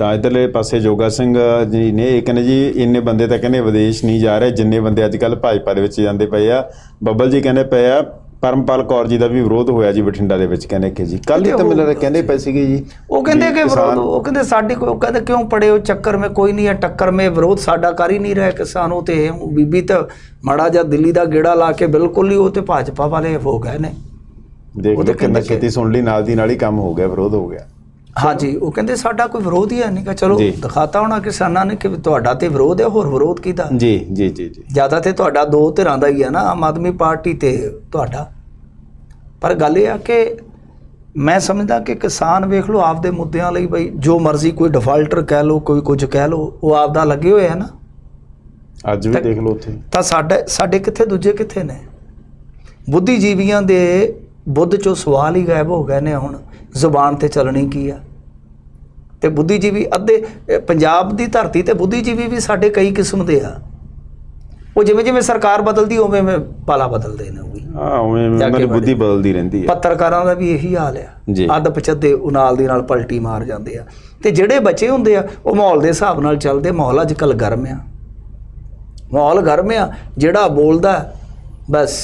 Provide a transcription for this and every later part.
ਤਾਂ ਇਧਰਲੇ ਪਾਸੇ ਜੋਗਾ ਸਿੰਘ ਜੀ ਨੇ ਇਹ ਕਹਿੰਦੇ ਜੀ ਇੰਨੇ ਬੰਦੇ ਤਾਂ ਕਹਿੰਦੇ ਵਿਦੇਸ਼ ਨਹੀਂ ਜਾ ਰਹੇ ਜਿੰਨੇ ਬੰਦੇ ਅੱਜ ਕੱਲ ਭਾਜਪਾ ਦੇ ਵਿੱਚ ਜਾਂਦੇ ਪਏ ਆ। ਬੱਬਲ ਜੀ ਕਹਿੰਦੇ ਪਏ ਆ ਪਰਮਪਾਲ ਕੌਰ ਜੀ ਦਾ ਵੀ ਵਿਰੋਧ ਹੋਇਆ ਜੀ ਬਠਿੰਡਾ ਦੇ ਵਿੱਚ ਕਹਿੰਦੇ ਕਿ ਜੀ। ਕੱਲ ਹੀ ਤਾਂ ਮੈਨੂੰ ਕਹਿੰਦੇ ਪਏ ਸੀਗੇ ਜੀ ਉਹ ਕਹਿੰਦੇ ਕਿ ਵਿਰੋਧ ਉਹ ਕਹਿੰਦੇ ਸਾਡੀ ਕੋਈ ਕਹਿੰਦੇ ਕਿਉਂ ਪੜੇ ਉਹ ਚੱਕਰ ਮੇ ਕੋਈ ਨਹੀਂ ਹੈ ਟੱਕਰ ਮੇ ਵਿਰੋਧ ਸਾਡਾ ਕਰ ਹੀ ਨਹੀਂ ਰਿਹਾ ਕਿਸਾਨੋਂ ਤੇ ਬੀਬੀ ਤਾਂ ਮਾੜਾ ਜਿਹਾ ਦਿੱਲੀ ਦਾ ਗੇੜਾ ਲਾ ਕੇ ਬਿਲਕੁਲ ਹੀ ਉਹ ਤੇ ਭਾਜਪਾ ਵਾਲੇ ਹੋ ਗਏ ਨੇ। ਦੇਖ ਲਓ ਕਿੰਨਾ ਛੇਤੀ ਸੁਣ ਲਈ ਨਾਲ ਦੀ ਨਾਲ ਹੀ ਕੰਮ ਹੋ ਗਿਆ ਵਿਰੋਧ ਹੋ ਗਿਆ। ਹਾਂਜੀ ਉਹ ਕਹਿੰਦੇ ਸਾਡਾ ਕੋਈ ਵਿਰੋਧ ਹੀ ਹੈ ਨਹੀਂ ਕਿ ਚਲੋ। ਦਿਖਾਤਾ ਹੋਣਾ ਕਿਸਾਨਾਂ ਨੇ ਕਿ ਤੁਹਾਡਾ ਤੇ ਵਿਰੋਧ ਹੈ ਹੋਰ ਵਿਰੋਧ ਕਿਹਦਾ? ਜੀ ਜੀ ਜੀ ਜੀ। ਜ਼ਿਆਦਾ ਤੇ ਤੁਹਾਡਾ ਦੋ ਧਿਰਾਂ ਦਾ ਹੀ ਹੈ ਨਾ ਆਮ ਆਦਮੀ ਪਾਰਟੀ ਤੇ ਤੁਹਾਡਾ। ਪਰ ਗੱਲ ਇਹ ਆ ਕਿ ਮੈਂ ਸਮਝਦਾ ਕਿ ਕਿਸਾਨ ਵੇਖ ਲਓ ਆਪਦੇ ਮੁੱਦਿਆਂ ਲਈ ਬਈ ਜੋ ਮਰਜ਼ੀ ਕੋਈ ਡਿਫਾਲਟਰ ਕਹਿ ਲਓ ਕੋਈ ਕੁਝ ਕਹਿ ਲਓ ਉਹ ਆਪਦਾ ਲੱਗੇ ਹੋਏ ਆ ਨਾ। ਅੱਜ ਵੀ ਦੇਖ ਲਓ ਉੱਥੇ। ਤਾਂ ਸਾਡੇ ਸਾਡੇ ਕਿੱਥੇ ਦੂਜੇ ਕਿੱਥੇ ਨੇ? ਬੁੱਧੀਜੀਵੀਆਂ ਦੇ ਬੁੱਧ ਚੋਂ ਸਵਾਲ ਹੀ ਗਾਇਬ ਹੋ ਗਏ ਨੇ ਹੁਣ ਜ਼ੁਬਾਨ ਤੇ ਚੱਲਣੀ ਕੀ ਆ? ਤੇ ਬੁੱਧੀਜੀਵੀ ਅੱਧੇ ਪੰਜਾਬ ਦੀ ਧਰਤੀ ਤੇ ਬੁੱਧੀਜੀਵੀ ਵੀ ਸਾਡੇ ਕਈ ਕਿਸਮ ਦੇ ਆ। ਉਹ ਜਿਵੇਂ ਜਿਵੇਂ ਸਰਕਾਰ ਬਦਲਦੀ ਉਵੇਂ ਉਵੇਂ ਪਾਲਾ ਬਦਲਦੇ ਨੇ ਉਹ ਵੀ। ਹਾਂ ਉਵੇਂ ਉਹਨਾਂ ਦੀ ਬੁੱਧੀ। ਬਦਲਦੀ ਰਹਿੰਦੀ ਹੈ ਪੱਤਰਕਾਰਾਂ ਦਾ ਵੀ ਇਹੀ ਹਾਲ ਆ। ਅੱਧ ਉਹ ਨਾਲ ਦੀ ਨਾਲ ਪਲਟੀ ਮਾਰ ਜਾਂਦੇ ਆ। ਤੇ ਜਿਹੜੇ ਬੱਚੇ ਹੁੰਦੇ ਆ ਉਹ ਮਾਹੌਲ ਦੇ ਹਿਸਾਬ ਨਾਲ ਚੱਲਦੇ। ਮਾਹੌਲ ਅੱਜ ਕੱਲ ਗਰਮ ਆ। ਮਾਹੌਲ ਗਰਮ ਆ ਜਿਹੜਾ ਬੋਲਦਾ ਬਸ।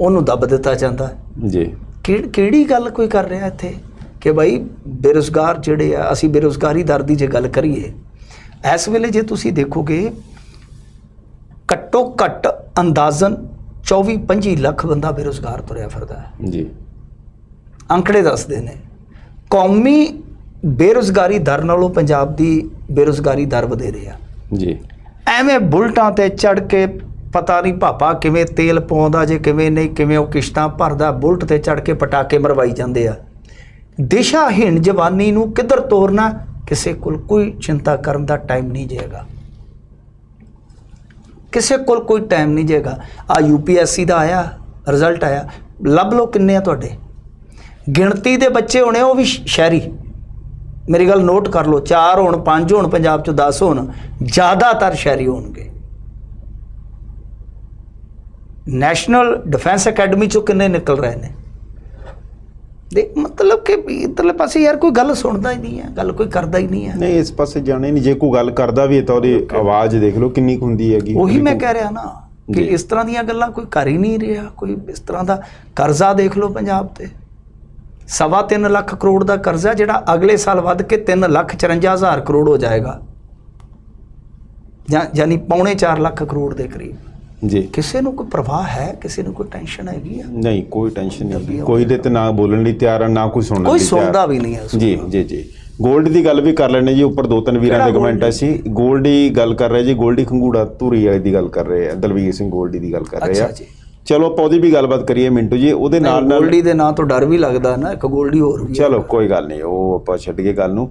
ਉਹਨੂੰ ਦੱਬ ਦਿੱਤਾ ਜਾਂਦਾ ਜੀ। ਕਿਹੜ- ਗੱਲ ਕੋਈ ਕਰ ਰਿਹਾ ਇੱਥੇ? ਕਿ ਭਾਈ ਬੇਰੁਜ਼ਗਾਰ ਜਿਹੜੇ ਆ ਅਸੀਂ ਬੇਰੁਜ਼ਗਾਰੀ ਦਰ ਦੀ ਜੇ ਗੱਲ ਕਰੀਏ ਇਸ ਵੇਲੇ ਜੇ ਤੁਸੀਂ ਦੇਖੋਗੇ ਘੱਟੋ ਘੱਟ ਅੰਦਾਜ਼ਨ 24 25 ਲੱਖ ਬੰਦਾ ਬੇਰੁਜ਼ਗਾਰ ਤੁਰਿਆ ਫਿਰਦਾ ਹੈ। ਜੀ। ਅੰਕੜੇ ਦੱਸਦੇ ਨੇ ਕੌਮੀ ਬੇਰੁਜ਼ਗਾਰੀ ਦਰ ਨਾਲੋਂ ਪੰਜਾਬ ਦੀ ਬੇਰੁਜ਼ਗਾਰੀ ਦਰ ਵਧੇਰੇ ਆ। ਜੀ। ਐਵੇਂ ਬੁਲਟਾਂ ਤੇ ਚੜ ਕੇ ਪਤਾ ਨਹੀਂ ਭਾਪਾ ਕਿਵੇਂ ਤੇਲ ਪਾਉਂਦਾ ਜੇ ਕਿਵੇਂ ਨਹੀਂ, ਕਿਵੇਂ ਉਹ ਕਿਸ਼ਤਾਂ ਭਰਦਾ, ਬੁਲਟ ਤੇ ਚੜ ਕੇ ਪਟਾਕੇ ਮਰਵਾਈ ਜਾਂਦੇ ਆ। ਦਿਸ਼ਾਹੀਣ ਜਵਾਨੀ ਨੂੰ ਕਿੱਧਰ ਤੋਰਨਾ, ਕਿਸੇ ਕੋਲ ਕੋਈ ਚਿੰਤਾ ਕਰਨ ਦਾ ਟਾਈਮ ਨਹੀਂ ਜੇਗਾ ਕਿਸੇ ਕੋਲ ਕੋਈ ਟਾਈਮ ਨਹੀਂ ਜਾਏਗਾ ਆ ਯੂਪੀਐਸਸੀ ਦਾ ਆਇਆ ਰਿਜ਼ਲਟ ਆਇਆ। ਲੱਭ ਲਓ ਕਿੰਨੇ ਆ ਤੁਹਾਡੇ। ਗਿਣਤੀ ਦੇ ਬੱਚੇ ਹੋਣੇ, ਉਹ ਵੀ ਸ਼ਹਿਰੀ। ਮੇਰੀ ਗੱਲ ਨੋਟ ਕਰ ਲਓ 4 ਹੋਣ 5 ਹੋਣ, ਪੰਜਾਬ ਚ 10 ਹੋਣ, ਜ਼ਿਆਦਾਤਰ ਸ਼ਹਿਰੀ ਹੋਣਗੇ। ਨੈਸ਼ਨਲ ਡਿਫੈਂਸ ਅਕੈਡਮੀ ਚੋਂ ਕਿੰਨੇ ਨਿਕਲ ਰਹੇ ਨੇ? ਦੇ ਮਤਲਬ ਕਿ ਇੱਧਰਲੇ ਪਾਸੇ ਯਾਰ ਕੋਈ ਗੱਲ ਸੁਣਦਾ ਹੀ ਨਹੀਂ ਹੈ ਗੱਲ ਕੋਈ ਕਰਦਾ ਹੀ ਨਹੀਂ ਹੈ। ਨਹੀਂ ਇਸ ਪਾਸੇ ਜਾਣਾ ਨਹੀਂ ਜੇ ਕੋਈ ਗੱਲ ਕਰਦਾ ਵੀ ਹੈ ਤਾਂ ਉਹਦੀ ਆਵਾਜ਼ ਦੇਖ ਲਓ ਕਿੰਨੀ ਹੁੰਦੀ ਹੈਗੀ। ਉਹੀ ਮੈਂ ਕਹਿ ਰਿਹਾ ਨਾ ਕਿ। ਇਸ ਤਰ੍ਹਾਂ ਦੀਆਂ ਗੱਲਾਂ ਕੋਈ ਕਰ ਹੀ ਨਹੀਂ ਰਿਹਾ ਕੋਈ ਇਸ ਤਰ੍ਹਾਂ ਦਾ ਕਰਜ਼ਾ ਦੇਖ ਲਓ ਪੰਜਾਬ ਤੇ। ਸਵਾ ਤਿੰਨ ਲੱਖ ਕਰੋੜ ਦਾ ਕਰਜ਼ਾ ਜਿਹੜਾ ਅਗਲੇ ਸਾਲ ਵੱਧ ਕੇ 3 ਲੱਖ 54 ਹਜ਼ਾਰ ਕਰੋੜ ਹੋ ਜਾਏਗਾ। ਜਾਂ ਯਾਨੀ ਪੌਣੇ 4 ਲੱਖ ਕਰੋੜ ਦੇ ਕਰੀਬ। ਜੀ। ਕਿਸੇ ਨੂੰ ਕੋਈ ਪ੍ਰਵਾਹ ਹੈ? ਕਿਸੇ ਨੂੰ ਕੋਈ ਟੈਨਸ਼ਨ ਹੈਗੀ ਆ? ਨਹੀਂ ਕੋਈ ਟੈਨਸ਼ਨ ਨਹੀਂ। ਕੋਈ ਦੇ ਨਾ ਬੋਲਣ ਲਈ ਤਿਆਰ ਨਾ ਕੋਈ ਸੁਣਨ ਲਈ ਕੋਈ ਸੁਣਦਾ ਵੀ ਨਹੀਂ ਹੈ ਜੀ ਜੀ ਜੀ। 골ਡ ਦੀ ਗੱਲ ਵੀ ਕਰ ਲੈਣੇ ਜੀ ਉੱਪਰ ਦੋ ਤਿੰਨ ਵੀਰਾਂ ਦੇ ਕਮੈਂਟ ਆ ਸੀ। 골ਡ ਦੀ ਗੱਲ ਕਰ ਰਹੇ ਜੀ 골ਡੀ ਖੰਗੂੜਾ ਧੂਰੀ ਵਾਲੇ ਦੀ ਗੱਲ ਕਰ ਰਹੇ ਆ ਦਲਵੀਰ ਸਿੰਘ 골ਡੀ ਦੀ ਗੱਲ ਕਰ ਰਹੇ ਆ। ਚਲੋ ਆਪਾਂ ਉਹਦੀ ਵੀ ਗੱਲਬਾਤ ਕਰੀਏ ਮਿੰਟੂ ਜੀ ਉਹਦੇ ਨਾਲ ਨਾਲ 골ਡੀ ਦੇ ਨਾਂ ਤੋਂ ਡਰ ਵੀ ਲੱਗਦਾ ਨਾ ਇੱਕ 골ਡੀ ਹੋਰ ਵੀ ਚਲੋ ਕੋਈ ਗੱਲ ਨਹੀਂ ਉਹ ਆਪਾਂ ਛੱਡ ਗਏ ਗੱਲ ਨੂੰ।